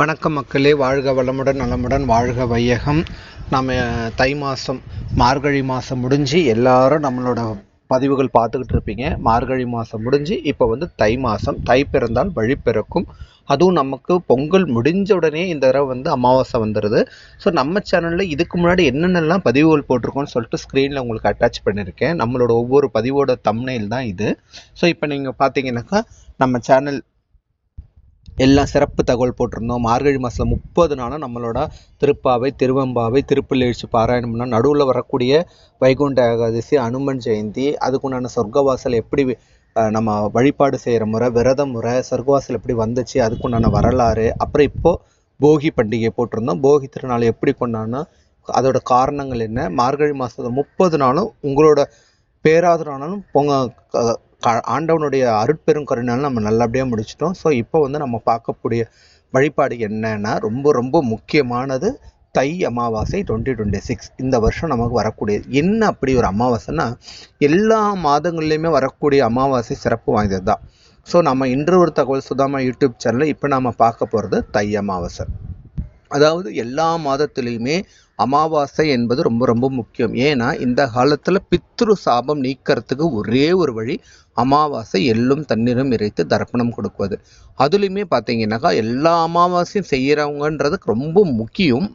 வணக்கம் மக்களே வாழ்க வளமுடன் நலமுடன் வாழ்க வையகம். நம்ம தை மாதம் மார்கழி மாதம் முடிஞ்சு எல்லாரும் நம்மளோட பதிவுகள் பார்த்துக்கிட்டு இருப்பீங்க. மார்கழி மாதம் முடிஞ்சு இப்போ வந்து தை மாதம் தை பிறந்தால் வழி பிறக்கும். அதுவும் நமக்கு பொங்கல் முடிஞ்ச உடனே இந்த தடவை வந்து அமாவாசை வந்துடுது ஸோ நம்ம சேனலில் இதுக்கு முன்னாடி என்னென்னலாம் பதிவுகள் போட்டிருக்கோம்னு சொல்லிட்டு ஸ்க்ரீனில் உங்களுக்கு அட்டாச் பண்ணியிருக்கேன். நம்மளோட ஒவ்வொரு பதிவோட தம்னையில் தான் இது. ஸோ இப்போ நீங்கள் பார்த்தீங்கன்னாக்கா நம்ம சேனல் எல்லாம் சிறப்பு தகவல் போட்டிருந்தோம். மார்கழி மாதம் முப்பது நாளும் நம்மளோட திருப்பாவை திருவெம்பாவை திருப்பள்ளி பாராயணம்னா நடுவில் வரக்கூடிய வைகுண்ட ஏகாதசி அனுமன் ஜெயந்தி அதுக்குண்டான சொர்க்கவாசல் எப்படி நம்ம வழிபாடு செய்கிற முறை விரத முறை சொர்க்கவாசல் எப்படி வந்துச்சு அதுக்குண்டான வரலாறு அப்புறம் இப்போது போகி பண்டிகை போட்டிருந்தோம். போகி திருநாள் எப்படி கொண்டாடணும் அதோட காரணங்கள் என்ன? மார்கழி மாதத்துல முப்பது நாளும் உங்களோட பேராதரனாலும் பொங்க ஆண்டவனுடைய அருட்பெரும் கருணால் நம்ம நல்லபடியாக முடிச்சிட்டோம். ஸோ இப்போ வந்து நம்ம பார்க்கக்கூடிய வழிபாடு என்னன்னா ரொம்ப ரொம்ப முக்கியமானது தை அமாவாசை டுவெண்ட்டி டுவெண்ட்டி சிக்ஸ் இந்த வருஷம் நமக்கு வரக்கூடியது. என்ன அப்படி ஒரு அமாவாசைன்னா எல்லா மாதங்கள்லையுமே வரக்கூடிய அமாவாசை சிறப்பு வாய்ந்தது தான் ஸோ நம்ம இன்று ஒரு தகவல் சுதாமா யூடியூப் சேனலில் இப்போ நாம் பார்க்க போகிறது தை அமாவாசை. அதாவது எல்லா மாதத்துலேயுமே அமாவாசை என்பது ரொம்ப ரொம்ப முக்கியம். ஏன்னா இந்த காலத்தில் பித்ரு சாபம் நீக்கிறதுக்கு ஒரே ஒரு வழி அமாவாசை எள்ளும் தண்ணீரும் இறைத்து தர்ப்பணம் கொடுக்குவது. அதுலேயுமே பார்த்தீங்கன்னாக்கா எல்லா அமாவாசையும் செய்கிறவங்கன்றது ரொம்ப முக்கியம்.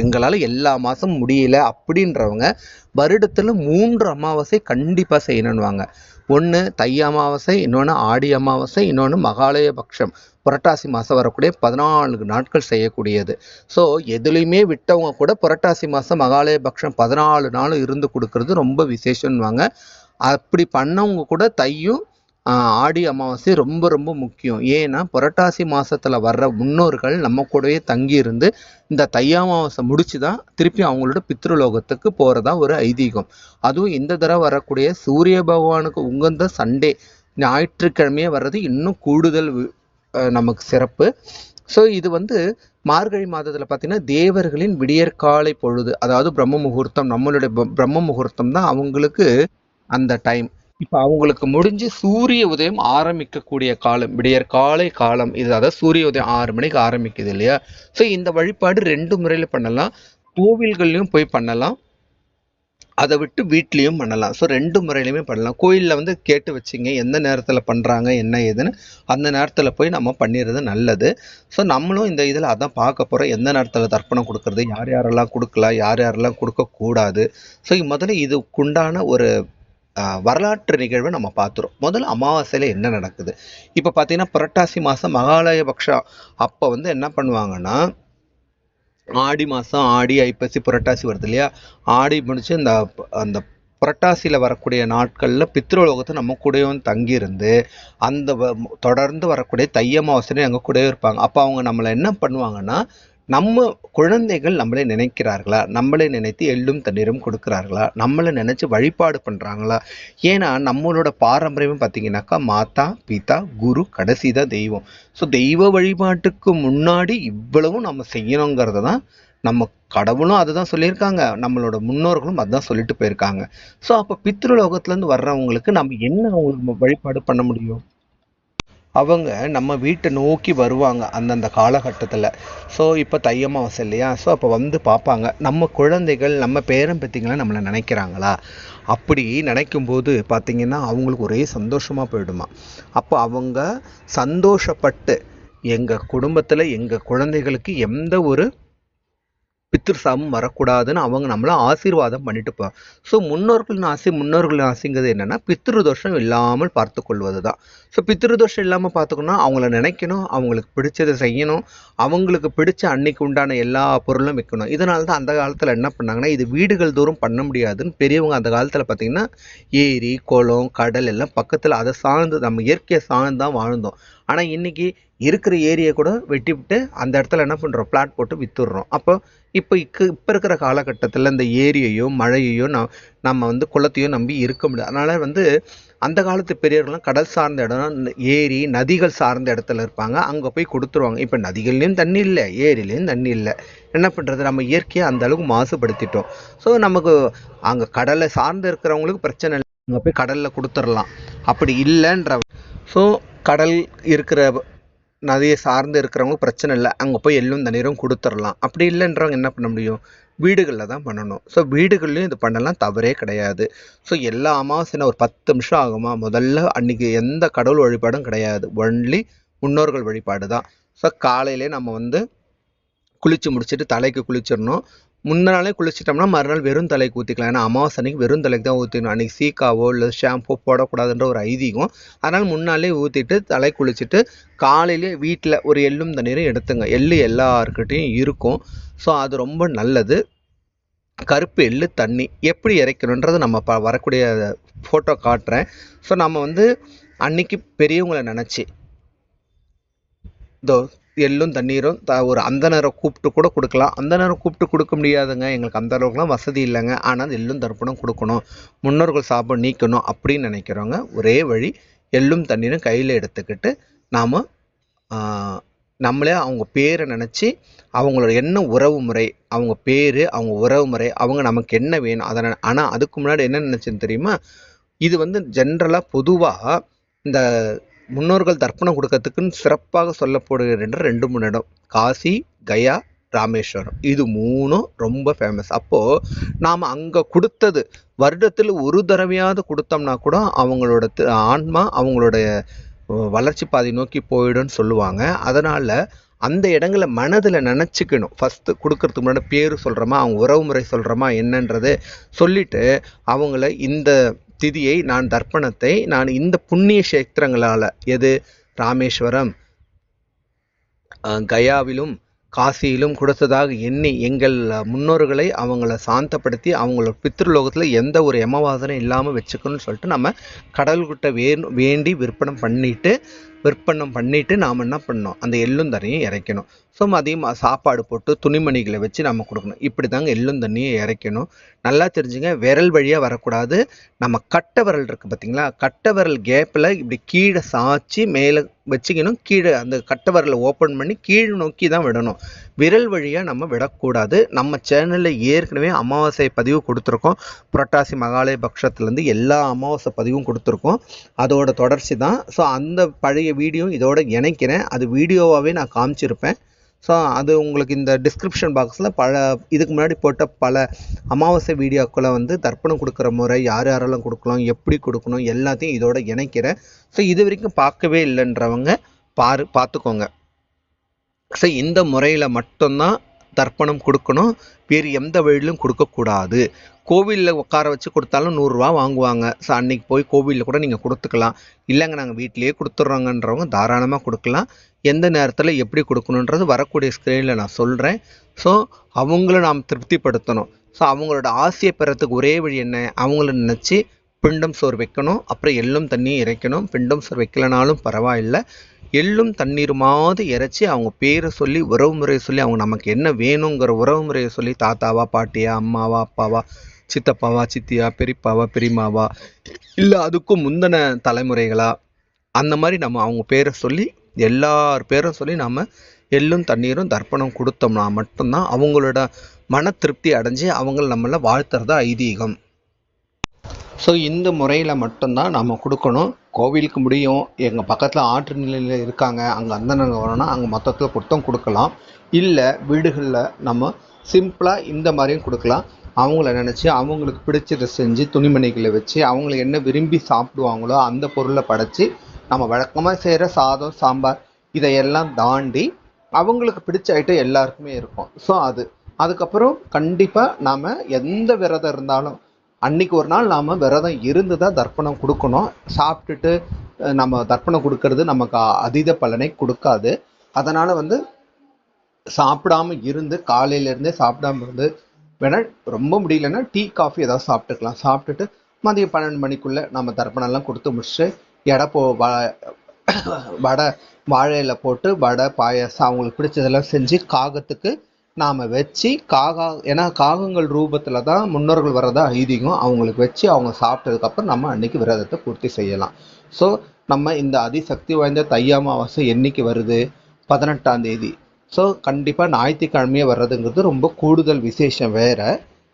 எங்களால் எல்லா மாதம் முடியல அப்படின்றவங்க வருடத்தில் மூன்று அமாவாசை கண்டிப்பாக செய்யணுன்னுவாங்க ஒன்று தை அமாவாசை இன்னொன்று ஆடி அமாவாசை இன்னொன்று மகாலய பட்சம் புரட்டாசி மாதம் வரக்கூடிய பதினான்கு நாட்கள் செய்யக்கூடியது. ஸோ எதுலேயுமே விட்டவங்க கூட புரட்டாசி மாதம் மகாலய பட்சம் பதினாலு நாள் இருந்து கொடுக்கறது ரொம்ப விசேஷம்வாங்க அப்படி பண்ணவங்க கூட தையும் ஆடி அமாவாசை ரொம்ப ரொம்ப முக்கியம். ஏன்னா புரட்டாசி மாசத்துல வர்ற முன்னோர்கள் நம்ம கூடவே தங்கி இருந்து இந்த தை அமாவாசை முடிச்சு தான் திருப்பி அவங்களோட பித்ருலோகத்துக்கு போறதா ஒரு ஐதீகம். அதுவும் இந்த தடவை வரக்கூடிய சூரிய பகவானுக்கு உகந்த சண்டே ஞாயிற்றுக்கிழமையே வர்றது இன்னும் கூடுதல் நமக்கு சிறப்பு. ஸோ இது வந்து மார்கழி மாதத்தில் பார்த்தீங்கன்னா தேவர்களின் விடியற்காலை பொழுது அதாவது பிரம்ம முகூர்த்தம் நம்மளுடைய ப- பிரம்ம முகூர்த்தம் தான் அவங்களுக்கு அந்த டைம் இப்போ அவங்களுக்கு முடிஞ்சு சூரிய உதயம் ஆரம்பிக்கக்கூடிய காலம் விடியற்காலை காலம் இது அதாவது சூரிய உதயம் ஆறு மணிக்கு ஆரம்பிக்குது இல்லையா? ஸோ இந்த வழிபாடு ரெண்டு முறையில் பண்ணலாம். கோவில்கள்லையும் போய் பண்ணலாம். அதை விட்டு வீட்லேயும் பண்ணலாம். ஸோ ரெண்டு முறையிலையுமே பண்ணலாம். கோயிலில் வந்து கேட்டு வச்சிங்க எந்த நேரத்தில் பண்ணுறாங்க என்ன ஏதுன்னு. அந்த நேரத்தில் போய் நம்ம பண்ணிடுறது நல்லது. ஸோ நம்மளும் இந்த இதில் அதான் பார்க்க போகிறோம் எந்த நேரத்தில் தர்ப்பணம் கொடுக்கறது யார் யாரெல்லாம் கொடுக்கலாம் யார் யாரெல்லாம் கொடுக்கக்கூடாது. ஸோ முதல்ல இதுக்குண்டான ஒரு வரலாற்று நிகழ்வை நம்ம பார்த்துரும் முதல்ல அமாவாசையில் என்ன நடக்குது? இப்போ பார்த்தீங்கன்னா புரட்டாசி மாதம் மகாலய பக்ஷம் அப்போ வந்து என்ன பண்ணுவாங்கன்னா ஆடி மாதம் ஆடி ஐப்பசி புரட்டாசி வருது இல்லையா? ஆடி முடிச்சு இந்த அந்த புரட்டாசியில் வரக்கூடிய நாட்களில் பித்ருலோகத்தை நம்ம கூடயும் தங்கியிருந்து அந்த வ- தொடர்ந்து வரக்கூடிய தைய அமாவாசை எங்கள் கூடவே இருப்பாங்க. அப்போ அவங்க நம்மளை என்ன பண்ணுவாங்கன்னா நம்ம குழந்தைகள் நம்மளை நினைக்கிறார்களா? நம்மளை நினைத்து எள்ளும் தண்ணீரும் கொடுக்குறார்களா? நம்மளை நினைச்சு வழிபாடு பண்ணுறாங்களா ஏன்னா நம்மளோட பாரம்பரியம் பார்த்தீங்கன்னாக்கா மாதா பிதா குரு கடைசி தான் தெய்வம். ஸோ தெய்வ வழிபாட்டுக்கு முன்னாடி இவ்வளவும் நம்ம செய்யணுங்கிறத தான் நம்ம கடவுளும் அதுதான் சொல்லியிருக்காங்க. நம்மளோட முன்னோர்களும் அதுதான் சொல்லிட்டு போயிருக்காங்க. ஸோ அப்போ பித்ருலோகத்துலேருந்து வர்றவங்களுக்கு நம்ம என்ன அவங்களுக்கு வழிபாடு பண்ண முடியும்? அவங்க நம்ம வீட்டை நோக்கி வருவாங்க அந்தந்த காலகட்டத்தில். ஸோ இப்போ தை அமாவாசை இல்லையா? ஸோ அப்போ வந்து பார்ப்பாங்க நம்ம குழந்தைகள் நம்ம பேரன் பற்றிங்களா நம்மளை நினைக்கிறாங்களா? அப்படி நினைக்கும்போது பார்த்திங்கன்னா அவங்களுக்கு ஒரே சந்தோஷமாக போயிடுமா? அப்போ அவங்க சந்தோஷப்பட்டு எங்கள் குடும்பத்தில் எங்கள் குழந்தைகளுக்கு எந்த ஒரு பித்திருசாபம் வரக்கூடாதுன்னு அவங்க நம்மளை ஆசீர்வாதம் பண்ணிட்டு போ ஸோ முன்னோர்களின் ஆசை முன்னோர்களின் ஆசைங்கிறது என்னென்னா பித்திருதோஷம் இல்லாமல் பார்த்து கொள்வது தான் ஸோ பித்ரு தோஷம் இல்லாமல் பார்த்துக்கணும் அவங்கள நினைக்கணும் அவங்களுக்கு பிடிச்சதை செய்யணும் அவங்களுக்கு பிடிச்ச அன்னைக்கு உண்டான எல்லா பொருளும் விற்கணும் இதனால தான் அந்த காலத்தில் என்ன பண்ணாங்கன்னா இது வீடுகள் தோறும் பண்ண முடியாதுன்னு பெரியவங்க அந்த காலத்தில் பார்த்திங்கன்னா ஏரி குளம் கடல் எல்லாம் பக்கத்தில் அதை சார்ந்து நம்ம இயற்கையை சார்ந்து தான் வாழ்ந்தோம். ஆனால் இன்னைக்கு இருக்கிற ஏரியை கூட வெட்டி விட்டு அந்த இடத்துல என்ன பண்ணுறோம் பிளாட் போட்டு விற்றுடுறோம் அப்போ இப்போ இக்கு இப்போ இருக்கிற காலகட்டத்தில் இந்த ஏரியையோ மழையையோ நான் நம்ம வந்து குளத்தையோ நம்பி இருக்க முடியாது. அதனால் வந்து அந்த காலத்து பெரியவர்கள்லாம் கடல் சார்ந்த இடம் ஏரி நதிகள் சார்ந்த இடத்துல இருப்பாங்க. அங்கே போய் கொடுத்துருவாங்க. இப்போ நதிகள்லேயும் தண்ணி இல்லை ஏரியிலையும் தண்ணி இல்லை. என்ன பண்ணுறது நம்ம இயற்கையை அந்த அளவுக்கு மாசுபடுத்திட்டோம். ஸோ நமக்கு அங்கே கடலை சார்ந்து இருக்கிறவங்களுக்கு பிரச்சனை இல்லை. அங்கே போய் கடலில் கொடுத்துடலாம். அப்படி இல்லைன்ற ஸோ கடல் இருக்கிற நதியை சார்ந்து இருக்கிறவங்க பிரச்சனை இல்லை. அங்கே போய் எள்ளும் தண்ணீரும் கொடுத்துடலாம். அப்படி இல்லைன்றவங்க என்ன பண்ண முடியும்? வீடுகளில் தான் பண்ணணும். ஸோ வீடுகள்லையும் இது பண்ணலாம். தவறே கிடையாது. ஸோ எல்லா அமாவாசைனா ஒரு பத்து நிமிஷம் ஆகுமா? முதல்ல அன்னைக்கு எந்த கடவுள் வழிபாடும் கிடையாது. ஒன்லி முன்னோர்கள் வழிபாடு தான் ஸோ காலையிலே நம்ம வந்து குளித்து முடிச்சுட்டு தலைக்கு குளிச்சிடணும். முந்த நாளே குளிச்சிட்டோம்னா மறுநாள் வெறும் தலைக்கு ஊற்றிக்கலாம் ஏன்னா அமாவாசை அன்னைக்கு வெறும் தலைக்கு தான் ஊற்றிக்கணும் அன்றைக்கி சீக்காவோ இல்லை ஷாம்போ போடக்கூடாதுன்ற ஒரு ஐதீகம். அதனால் முன்னாலே ஊற்றிட்டு தலை குளிச்சுட்டு காலையிலே வீட்டில் ஒரு எள்ளும் தண்ணீரும் எடுத்துங்க. எள்ளு எல்லாருக்கிட்டையும் இருக்கும். ஸோ அது ரொம்ப நல்லது. கருப்பு எள்ளு தண்ணி எப்படி இறைக்கணுன்றது நம்ம ப வரக்கூடிய ஃபோட்டோ காட்டுறேன். ஸோ நம்ம வந்து அன்னைக்கு பெரியவங்களை நினச்சி. இதோ எள்ளும் தண்ணீரும் த ஒரு அந்தனரை கூப்பிட்டு கூட கொடுக்கலாம். அந்தனரை கூப்பிட்டு கொடுக்க முடியாதுங்க. எங்களுக்கு அந்த அளவுக்குலாம் வசதி இல்லைங்க. ஆனால் எள்ளும் தர்ப்பணம் கொடுக்கணும். முன்னோர்கள் சாப்பிட நீக்கணும் அப்படின்னு நினைக்கிறவங்க ஒரே வழி எள்ளும் தண்ணீரும் கையில் எடுத்துக்கிட்டு நாம் நம்மளே அவங்க பேரை நினச்சி அவங்களோட என்ன உறவு முறை அவங்க பேர் அவங்க உறவு முறை அவங்க நமக்கு என்ன வேணும் அதை ஆனால் அதுக்கு முன்னாடி என்ன நினச்சேன்னு தெரியுமா? இது வந்து ஜென்ரலாக பொதுவாக இந்த முன்னோர்கள் தர்ப்பணம் கொடுக்கறதுக்குன்னு சிறப்பாக சொல்லப்படுகின்ற ரெண்டு மூணு இடம். காசி கயா ராமேஸ்வரம். இது மூணும் ரொம்ப ஃபேமஸ் அப்போது நாம் அங்கே கொடுத்தது வருடத்தில் ஒரு தடவையாவது கொடுத்தோம்னா கூட அவங்களோட ஆன்மா அவங்களுடைய வளர்ச்சி பாதை நோக்கி போயிடும்னு சொல்லுவாங்க. அதனால் அந்த இடங்களை மனதில் நினச்சிக்கணும். ஃபஸ்ட்டு கொடுக்கறதுக்கு முன்னாடி பேர் சொல்கிறோமா அவங்க உறவு முறை சொல்கிறோமா என்னன்றது சொல்லிட்டு அவங்கள இந்த திதியை நான் தர்ப்பணத்தை நான் இந்த புண்ணிய கஷேத்திரங்களால் எது? ராமேஸ்வரம். கயாவிலும் காசியிலும் கொடுத்ததாக எண்ணி எங்கள் முன்னோர்களை அவங்கள சாந்தப்படுத்தி அவங்களோட பித்ருலோகத்தில் எந்த ஒரு எமவாதனை இல்லாமல் வச்சுக்கணும்னு சொல்லிட்டு நம்ம கடவுள்கிட்ட வே வேண்டி விற்பனை பண்ணிட்டு விற்பனம் பண்ணிட்டு நாம் என்ன பண்ணணும்? அந்த எள்ளும் தண்ணியை இறைக்கணும். ஸோ அதிகமாக சாப்பாடு போட்டு துணிமணிகளை வச்சு நம்ம கொடுக்கணும். இப்படி தாங்க எள்ளும் தண்ணியை இறைக்கணும். நல்லா தெரிஞ்சுங்க விரல் வழியாக வரக்கூடாது. நம்ம கட்டை விரல் இருக்குது பார்த்தீங்களா கட்டை விரல் கேப்பில் இப்படி கீழே சாய்ச்சி மேலே வச்சுக்கணும். கீழே அந்த கட்டை ஓப்பன் பண்ணி கீழ் நோக்கி தான் விடணும். விரல் வழியாக நம்ம விடக்கூடாது. நம்ம சேனலில் ஏற்கனவே அமாவாசை பதிவு கொடுத்துருக்கோம். புரட்டாசி மகாலய பட்சத்துலேருந்து எல்லா அமாவாசை பதிவும் கொடுத்துருக்கோம். அதோட தொடர்ச்சி தான். ஸோ அந்த பழைய வீடியோ இதோட இணைக்கிறேன். அது வீடியோவாகவே நான் காமிச்சிருப்பேன். ஸோ அது உங்களுக்கு இந்த டிஸ்கிரிப்ஷன் பாக்ஸில் பல இதுக்கு முன்னாடி போட்ட பல அமாவாசை வீடியோக்களை வந்து தர்ப்பணம் கொடுக்குற முறை யார் யாரெல்லாம் கொடுக்கலாம் எப்படி கொடுக்கணும் எல்லாத்தையும் இதோட இணைக்கிறேன். ஸோ இது வரைக்கும் பார்க்கவே இல்லைன்றவங்க பாரு பார்த்துக்கோங்க. ஸோ இந்த முறையில் மட்டும்தான் தர்ப்பணம் கொடுக்கணும். வேறு எந்த வழியிலும் கொடுக்கக்கூடாது. கோவிலில் உட்கார வச்சு கொடுத்தாலும் நூறுரூவா வாங்குவாங்க. ஸோ அன்னைக்கு போய் கோவிலில் கூட நீங்கள் கொடுத்துக்கலாம். இல்லைங்க நாங்கள் வீட்டிலேயே கொடுத்துட்றோங்கன்றவங்க தாராளமாக கொடுக்கலாம். எந்த நேரத்தில் எப்படி கொடுக்கணுன்றது வரக்கூடிய ஸ்க்ரீனில் நான் சொல்கிறேன் ஸோ அவங்கள நாம் திருப்திப்படுத்தணும். ஸோ அவங்களோட ஆசையை பெறத்துக்கு ஒரே வழி என்ன? அவங்கள நினச்சி பிண்டம் சோறு வைக்கணும். அப்புறம் எள்ளும் தண்ணியும் இறைக்கணும். பிண்டம் சோறு வைக்கலனாலும் பரவாயில்லை. எள்ளும் தண்ணீருமாவது இறைச்சி அவங்க பேரை சொல்லி உறவு முறையை சொல்லி அவங்க நமக்கு என்ன வேணுங்கிற உறவு முறையை சொல்லி தாத்தாவா பாட்டியா அம்மாவா அப்பாவா சித்தப்பாவா சித்தியா பெரியப்பாவா பெரியம்மாவா இல்லை அதுக்கும் முந்தின தலைமுறைகளா அந்த மாதிரி நம்ம அவங்க பேரை சொல்லி எல்லார் பேரும் சொல்லி நம்ம எள்ளும் தண்ணீரும் தர்ப்பணம் கொடுத்தோம்னா மட்டும்தான் அவங்களோட மன திருப்தி அடைஞ்சு அவங்கள நம்மளை வாழ்த்துறதா ஐதீகம். ஸோ இந்த முறையில் மட்டும்தான் நம்ம கொடுக்கணும். கோவிலுக்கு முடியும். எங்கள் பக்கத்தில் ஆற்று நிலையில் இருக்காங்க. அங்கே அந்தனங்க வரணும்னா அங்கே மொத்தத்தில் கொடுத்தோம் கொடுக்கலாம். இல்லை வீடுகளில் நம்ம சிம்பிளாக இந்த மாதிரியும் கொடுக்கலாம். அவங்கள நினச்சி அவங்களுக்கு பிடிச்சதை செஞ்சு துணிமணிகளை வச்சு அவங்கள என்ன விரும்பி சாப்பிடுவாங்களோ அந்த பொருளை படைச்சி நம்ம வழக்கமாக செய்கிற சாதம் சாம்பார் இதையெல்லாம் தாண்டி அவங்களுக்கு பிடிச்ச ஐட்டம் எல்லாருக்குமே இருக்கும். ஸோ அது. அதுக்கப்புறம் கண்டிப்பாக நாம் எந்த விரதம் இருந்தாலும் அன்னைக்கு ஒரு நாள் நாம் விரதம் இருந்து தான் தர்ப்பணம் கொடுக்கணும். சாப்பிட்டுட்டு நம்ம தர்ப்பணம் கொடுக்கறது நமக்கு அதீத பலனை கொடுக்காது. அதனால் வந்து சாப்பிடாம இருந்து காலையிலேருந்தே சாப்பிடாம இருந்து வேணா ரொம்ப முடியலன்னா டீ காஃபி ஏதாவது சாப்பிட்டுக்கலாம். சாப்பிட்டுட்டு மதியம் பன்னெண்டு மணிக்குள்ளே நம்ம தர்ப்பணம்லாம் கொடுத்து முடிச்சுட்டு எடை போ வ- வடை வாழை இலை போட்டு வடை பாயாசம் அவங்களுக்கு பிடிச்சதெல்லாம் செஞ்சு காகத்துக்கு நாம் வச்சு காகா ஏன்னா காகங்கள் ரூபத்தில் தான் முன்னோர்கள் வரதா ஐதீகம். அவங்களுக்கு வச்சு அவங்க சாப்பிட்டதுக்கப்புறம் நம்ம அன்னைக்கு விரதத்தை பூர்த்தி செய்யலாம். ஸோ நம்ம இந்த அதிசக்தி வாய்ந்த தை அமாவாசை என்னைக்கு வருது? பதினெட்டாம் தேதி. ஸோ கண்டிப்பாக ஞாயிற்றுக்கிழமையே வர்றதுங்கிறது ரொம்ப கூடுதல் விசேஷம் வேற.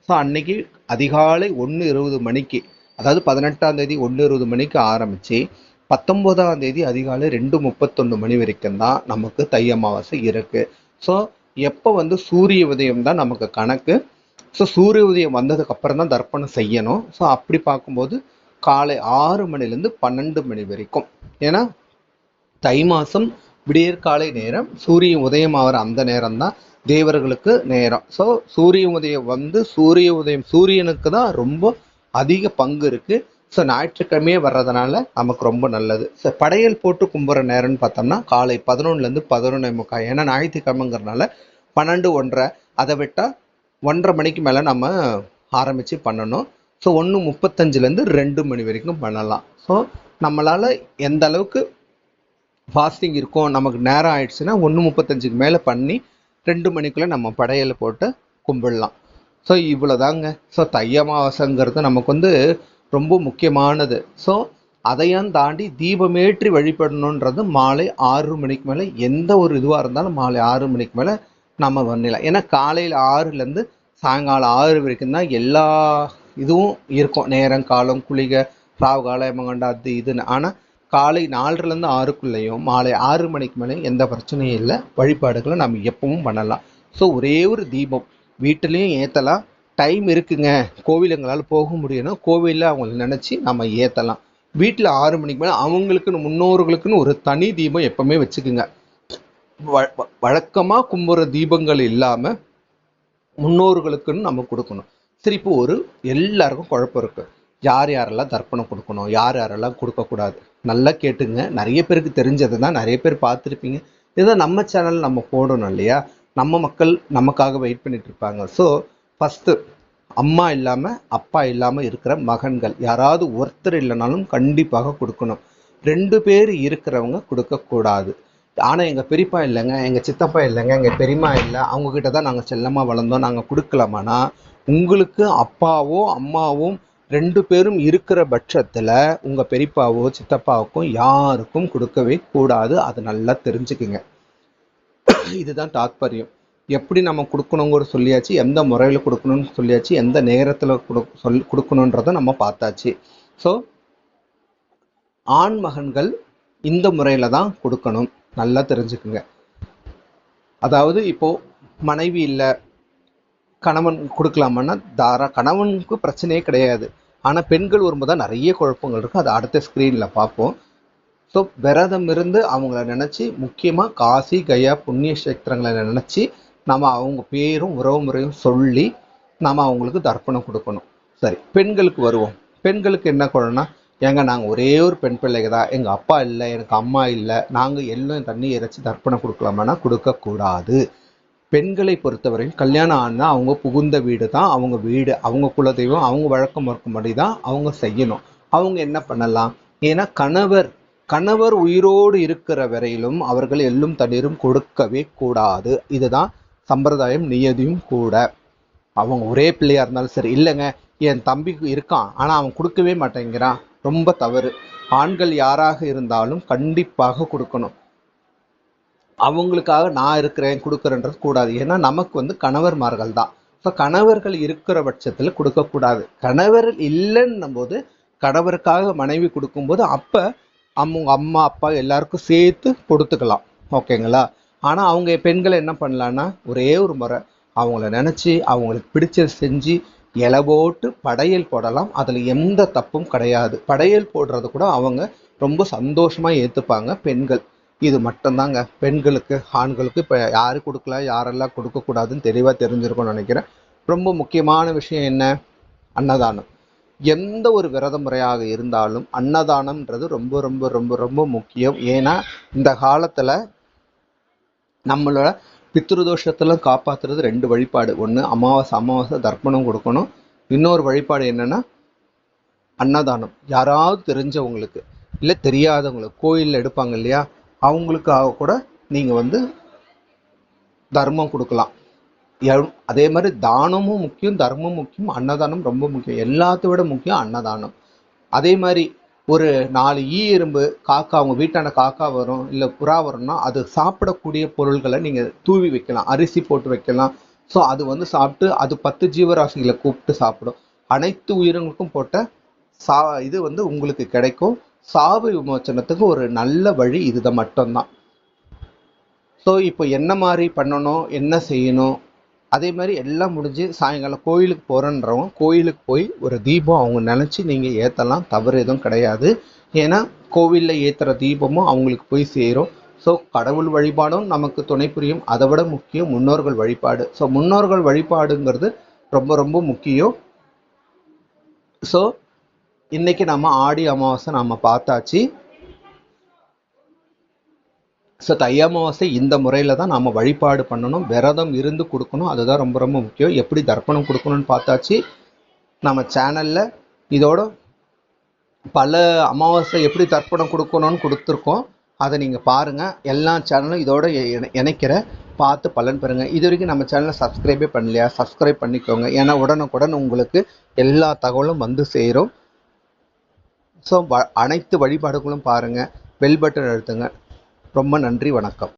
ஸோ அன்னைக்கு அதிகாலை ஒன்று இருபது மணிக்கு அதாவது பதினெட்டாம் தேதி ஒன்று இருபது மணிக்கு ஆரம்பித்து பத்தொம்போதாம் தேதி அதிகாலை ரெண்டு முப்பத்தொன்று மணி வரைக்கும் தான் நமக்கு தை அமாவாசை இருக்குது ஸோ எப்போ வந்து சூரிய உதயம் தான் நமக்கு கணக்கு? ஸோ சூரிய உதயம் வந்ததுக்கு அப்புறம் தான் தர்ப்பணம் செய்யணும். ஸோ அப்படி பார்க்கும்போது காலை ஆறு மணிலேருந்து பன்னெண்டு மணி வரைக்கும். ஏன்னா தை மாதம் விடியற்காலை நேரம் சூரிய உதயம் ஆகிற அந்த நேரம் தான் தேவர்களுக்கு நேரம். ஸோ சூரிய உதயம் வந்து சூரிய உதயம் சூரியனுக்கு தான் ரொம்ப அதிக பங்கு இருக்கு. ஸோ ஞாயிற்றுக்கிழமையே வர்றதுனால நமக்கு ரொம்ப நல்லது. ஸோ படையல் போட்டு கும்பிட்ற நேரம்னு பார்த்தோம்னா காலை பதினொன்றுலேருந்து பதினொன்று முக்கால். ஏன்னா ஞாயிற்றுக்கிழமைங்கிறனால பன்னெண்டு ஒன்றரை. அதை விட்டால் ஒன்றரை மணிக்கு மேலே நம்ம ஆரம்பித்து பண்ணணும். ஸோ ஒன்று முப்பத்தஞ்சுலேருந்து ரெண்டு மணி வரைக்கும் பண்ணலாம். ஸோ நம்மளால் எந்த அளவுக்கு ஃபாஸ்டிங் இருக்கும் நமக்கு நேரம் ஆயிடுச்சுன்னா ஒன்று முப்பத்தஞ்சுக்கு மேலே பண்ணி ரெண்டு மணிக்குள்ளே நம்ம படையலை போட்டு கும்பிடலாம். ஸோ இவ்வளோதாங்க ஸோ தை அமாவாசைங்கிறது நமக்கு வந்து ரொம்ப முக்கியமானது. ஸோ அதையும் தாண்டி தீபமேற்றி வழிபடணுன்றது மாலை ஆறு மணிக்கு மேலே எந்த ஒரு இதுவாக இருந்தாலும் மாலை ஆறு மணிக்கு மேலே நம்ம பண்ணிடலாம். ஏன்னா காலையில் ஆறுலேருந்து சாயங்காலம் ஆறு வரைக்கும் தான் எல்லா இதுவும் இருக்கும். நேரம் காலம் குளிகை ராவு காலம் எமகண்டா அது இதுன்னு. ஆனால் காலை நாலரைலேருந்து ஆறுக்குள்ளேயும் மாலை ஆறு மணிக்கு மேலே எந்த பிரச்சனையும் இல்லை. வழிபாடுகளை நம்ம எப்பவும் பண்ணலாம். ஸோ ஒரே ஒரு தீபம். வீட்டிலையும் ஏற்றலாம் டைம் இருக்குங்க. கோவில் எங்களால் போக முடியும்னா கோவிலில் அவங்கள நினச்சி நம்ம ஏற்றலாம் வீட்டில் ஆறு மணிக்கு மேலே அவங்களுக்குன்னு முன்னோர்களுக்குன்னு ஒரு தனி தீபம் எப்பவுமே வச்சுக்குங்க. வழக்கமாக கும்புற தீபங்கள் இல்லாமல் முன்னோர்களுக்குன்னு நம்ம கொடுக்கணும். சரி இப்போ ஒரு எல்லாருக்கும் குழப்பம் இருக்குது யார் யாரெல்லாம் தர்ப்பணம் கொடுக்கணும்? யார் யாரெல்லாம் கொடுக்கக்கூடாது நல்லா கேட்டுங்க. நிறைய பேருக்கு தெரிஞ்சது தான் நிறைய பேர் பார்த்துருப்பீங்க. இதை நம்ம சேனல் நம்ம போடணும் இல்லையா? நம்ம மக்கள் நமக்காக வெயிட் பண்ணிட்டு இருப்பாங்க ஸோ ஃபஸ்ட்டு அம்மா இல்லாமல் அப்பா இல்லாமல் இருக்கிற மகன்கள் யாராவது ஒருத்தர் இல்லைனாலும் கண்டிப்பாக கொடுக்கணும். ரெண்டு பேர் இருக்கிறவங்க கொடுக்கக்கூடாது. ஆனால் எங்கள் பெரியப்பா இல்லைங்க எங்கள் சித்தப்பா இல்லைங்க எங்கள் பெரியம்மா இல்லை அவங்கக்கிட்ட தான் நாங்கள் செல்லமாக வளர்ந்தோம் நாங்கள் கொடுக்கலாமானா உங்களுக்கு அப்பாவோ அம்மாவும் ரெண்டு பேரும் இருக்கிற பட்சத்தில் உங்கள் பெரியப்பாவோ சித்தப்பாவுக்கும் யாருக்கும் கொடுக்கவே கூடாது. அது நல்லா தெரிஞ்சுக்குங்க. இதுதான் தாத்பரியம். எப்படி நம்ம கொடுக்கணுங்கிற சொல்லியாச்சு எந்த முறையில் கொடுக்கணும்னு சொல்லியாச்சு எந்த நேரத்தில் கொடு சொல் கொடுக்கணுன்றதை நம்ம பார்த்தாச்சு. ஸோ ஆண் மகன்கள் இந்த முறையில் தான் கொடுக்கணும். நல்லா தெரிஞ்சுக்குங்க. அதாவது இப்போது மனைவி இல்லை கணவன் கொடுக்கலாமான்னா தாரா கணவனுக்கு பிரச்சனையே கிடையாது. ஆனால் பெண்கள் வரும்போது தான் நிறைய குழப்பங்கள் இருக்கும் அதை அடுத்த ஸ்க்ரீனில் பார்ப்போம். ஸோ விரதம் இருந்து அவங்கள நினச்சி முக்கியமாக காசி கயா புண்ணிய கஷேத்திரங்களை நினச்சி நம்ம அவங்க பேரும் உறவு முறையும் சொல்லி நம்ம அவங்களுக்கு தர்ப்பணம் கொடுக்கணும். சரி பெண்களுக்கு வருவோம். பெண்களுக்கு என்ன குழந்தைனா ஏங்க நாங்கள் ஒரே ஒரு பெண் பிள்ளைங்க தான். எங்கள் அப்பா இல்லை எனக்கு அம்மா இல்லை. நாங்கள் எல்லாம் தண்ணி இறைச்சி தர்ப்பணம் கொடுக்கலாமான்னா கொடுக்கக்கூடாது. பெண்களை பொறுத்தவரையும் கல்யாணம் ஆனால் அவங்க புகுந்த வீடு தான் அவங்க வீடு. அவங்க குலதெய்வம் அவங்க வழக்கம் இருக்கும்படி தான் அவங்க செய்யணும். அவங்க என்ன பண்ணலாம்? ஏன்னா கணவர் கணவர் உயிரோடு இருக்கிற வரையிலும் அவர்கள் எள்ளும் தண்ணீரும் கொடுக்கவே கூடாது. இதுதான் சம்பிரதாயம் நியதியும் கூட. அவங்க ஒரே பிள்ளையா இருந்தாலும் சரி இல்லைங்க என் தம்பிக்கு இருக்கான் ஆனால் அவன் கொடுக்கவே மாட்டேங்கிறான். ரொம்ப தவறு. ஆண்கள் யாராக இருந்தாலும் கண்டிப்பாக கொடுக்கணும். அவங்களுக்காக நான் இருக்கிறேன் கொடுக்குறேன்றது கூடாது. ஏன்னா நமக்கு வந்து கணவர்மார்கள் தான். ஸோ கணவர்கள் இருக்கிற பட்சத்தில் கொடுக்கக்கூடாது. கணவர் இல்லைன்னும் போது கணவருக்காக மனைவி கொடுக்கும்போது அப்போ அவங்க அம்மா அப்பா எல்லாருக்கும் சேர்த்து கொடுத்துக்கலாம். ஓகேங்களா? ஆனால் அவங்க பெண்களை என்ன பண்ணலான்னா ஒரே ஒரு முறை அவங்கள நினச்சி அவங்களுக்கு பிடிச்சது செஞ்சு இலை போட்டு படையல் போடலாம். அதில் எந்த தப்பும் கிடையாது. படையல் போடுறது கூட அவங்க ரொம்ப சந்தோஷமாக ஏற்றுப்பாங்க பெண்கள். இது மட்டும்தாங்க. பெண்களுக்கு ஆண்களுக்கு இப்போ யார் கொடுக்கலாம் யாரெல்லாம் கொடுக்கக்கூடாதுன்னு தெளிவாக தெரிஞ்சிருக்கும்னு நினைக்கிறேன். ரொம்ப முக்கியமான விஷயம் என்ன? அன்னதானம். எந்த ஒரு விரத முறையாக இருந்தாலும் அன்னதானம்ன்றது ரொம்ப ரொம்ப ரொம்ப ரொம்ப முக்கியம். ஏன்னா இந்த காலத்தில் நம்மளோட பித்ருதோஷத்தெல்லாம் காப்பாத்துறது ரெண்டு வழிபாடு. ஒன்று அமாவாசை அமாவாசை தர்ப்பணம் கொடுக்கணும். இன்னொரு வழிபாடு என்னன்னா அன்னதானம். யாராவது தெரிஞ்சவங்களுக்கு இல்லை தெரியாதவங்களுக்கு கோயிலில் எடுப்பாங்க இல்லையா? அவங்களுக்காக கூட நீங்கள் வந்து தர்மம் கொடுக்கலாம். அதே மாதிரி தானமும் முக்கியம் தர்மம் முக்கியம் அன்னதானம் ரொம்ப முக்கியம். எல்லாத்த விட முக்கியம் அன்னதானம். அதே மாதிரி ஒரு நாலு ஈ எறும்பு காக்கா அவங்க வீட்டான காக்கா வரும் இல்லை புறா வரும்னா அது சாப்பிடக்கூடிய பொருள்களை நீங்கள் தூவி வைக்கலாம் அரிசி போட்டு வைக்கலாம். ஸோ அது வந்து சாப்பிட்டு அது பத்து ஜீவராசிகளை கூப்பிட்டு சாப்பிடும். அனைத்து உயிரினங்களுக்கும் போட்ட சா இது வந்து உங்களுக்கு கிடைக்கும். சாவு விமோச்சனத்துக்கு ஒரு நல்ல வழி இதுதான் மட்டும்தான். ஸோ இப்போ என்ன மாதிரி பண்ணணும் என்ன செய்யணும் அதே மாதிரி எல்லாம் முடிஞ்சு சாயங்காலம் கோயிலுக்கு போகிறன்றவங்க கோயிலுக்கு போய் ஒரு தீபம் அவங்க நினச்சி நீங்கள் ஏற்றலாம் தவறு எதுவும் கிடையாது. ஏன்னா கோவிலில் ஏற்றுற தீபமும் அவங்களுக்கு போய் சேரும். ஸோ கடவுள் வழிபாடும் நமக்கு துணை புரியும். அதை விட முக்கியம் முன்னோர்கள் வழிபாடு. ஸோ முன்னோர்கள் வழிபாடுங்கிறது ரொம்ப ரொம்ப முக்கியம். ஸோ இன்றைக்கி நம்ம ஆடி அமாவாசை நம்ம பார்த்தாச்சு. ஸோ தை அமாவாசை இந்த முறையில் தான் நாம் வழிபாடு பண்ணணும். விரதம் இருந்து கொடுக்கணும். அதுதான் ரொம்ப ரொம்ப முக்கியம். எப்படி தர்ப்பணம் கொடுக்கணும்னு பார்த்தாச்சு. நம்ம சேனலில் இதோட பல அமாவாசை எப்படி தர்ப்பணம் கொடுக்கணும்னு கொடுத்துருக்கோம். அதை நீங்கள் பாருங்கள் எல்லா சேனலும் இதோட இணைக்கிற பார்த்து பலன் பெறுங்க. இது வரைக்கும் நம்ம சேனலை சப்ஸ்கிரைபே பண்ணலையா? சப்ஸ்கிரைப் பண்ணிக்கோங்க. ஏன்னா உடனுக்குடன் உங்களுக்கு எல்லா தகவலும் வந்து சேரும். ஸோ அனைத்து வழிபாடுகளும் பாருங்கள் பெல் பட்டன் அழுத்துங்க. ரொம்ப நன்றி வணக்கம்.